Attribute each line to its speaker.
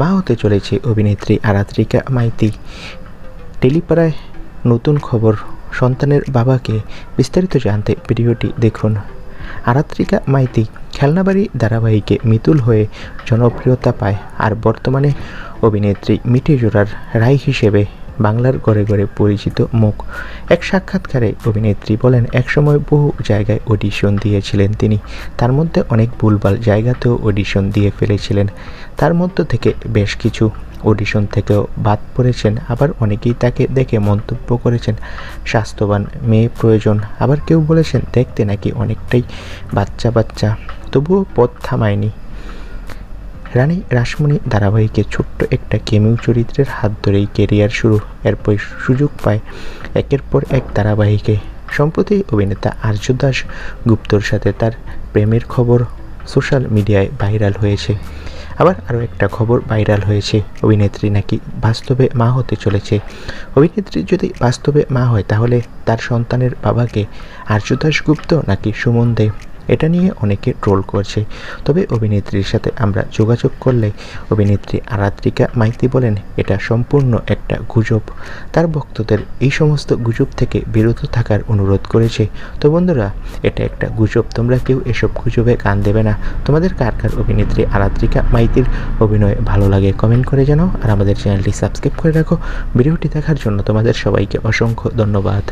Speaker 1: মা হতে চলেছে অভিনেত্রী আরাত্রিকা মাইতি। টেলিপাড়ায় নতুন খবর, সন্তানের বাবাকে বিস্তারিত জানতে ভিডিওটি দেখুন। আরাত্রিকা মাইতি খেলনাবাড়ি ধারাবাহিকে মিতুল হয়ে জনপ্রিয়তা পায় আর বর্তমানে অভিনেত্রী মিঠে জোড়ার রায় হিসেবে বাংলার ঘরে ঘরে পরিচিত মুখ। এক সাক্ষাৎকারে অভিনেত্রী বলেন, একসময় বহু জায়গায় অডিশন দিয়েছিলেন তিনি। তার মধ্যে অনেক ভুলভাল জায়গাতেও অডিশন দিয়ে ফেলেছিলেন। তার মধ্য থেকে বেশ কিছু অডিশন থেকেও বাদ পড়েছেন। আবার অনেকেই তাকে দেখে মন্তব্য করেছেন, স্বাস্থ্যবান মেয়ে প্রয়োজন। আবার কেউ বলেছেন, দেখতে নাকি অনেকটাই বাচ্চা বাচ্চা। তবুও পথ থামায়নি। রানী রাসমণি ধারাবাহিকে ছোট্ট একটা কেমিউ চরিত্রের হাত ধরেই কেরিয়ার শুরু। এরপর সুযোগ পায় একের পর এক ধারাবাহিকে। সম্প্রতি অভিনেতা আর্য দাস গুপ্তর সাথে তার প্রেমের খবর সোশ্যাল মিডিয়ায় ভাইরাল হয়েছে। আবার আরও একটা খবর ভাইরাল হয়েছে, অভিনেত্রী নাকি বাস্তবে মা হতে চলেছে। অভিনেত্রী যদি বাস্তবে মা হয় তাহলে তার সন্তানের বাবাকে আর্য দাশগুপ্ত নাকি সুমন দে। এটা নিয়ে অনেকে ট্রোল করছে। তবে অভিনেত্রীর সাথে আমরা যোগাযোগ করলে অভিনেত্রী আরাত্রিকা মাইতি বলেন, এটা সম্পূর্ণ একটা গুজব। তার ভক্তদের এই সমস্ত গুজব থেকে বিরত থাকার অনুরোধ করেছে। তো বন্ধুরা, এটা একটা গুজব। তোমরা কেউ এসব গুজবে কান দেবে না। তোমাদের কার কার অভিনেত্রী আরাত্রিকা মাইতির অভিনয় ভালো লাগে কমেন্ট করে জানাও। আর আমাদের চ্যানেলটি সাবস্ক্রাইব করে রাখো। ভিডিওটি দেখার জন্য তোমাদের সবাইকে অসংখ্য ধন্যবাদ।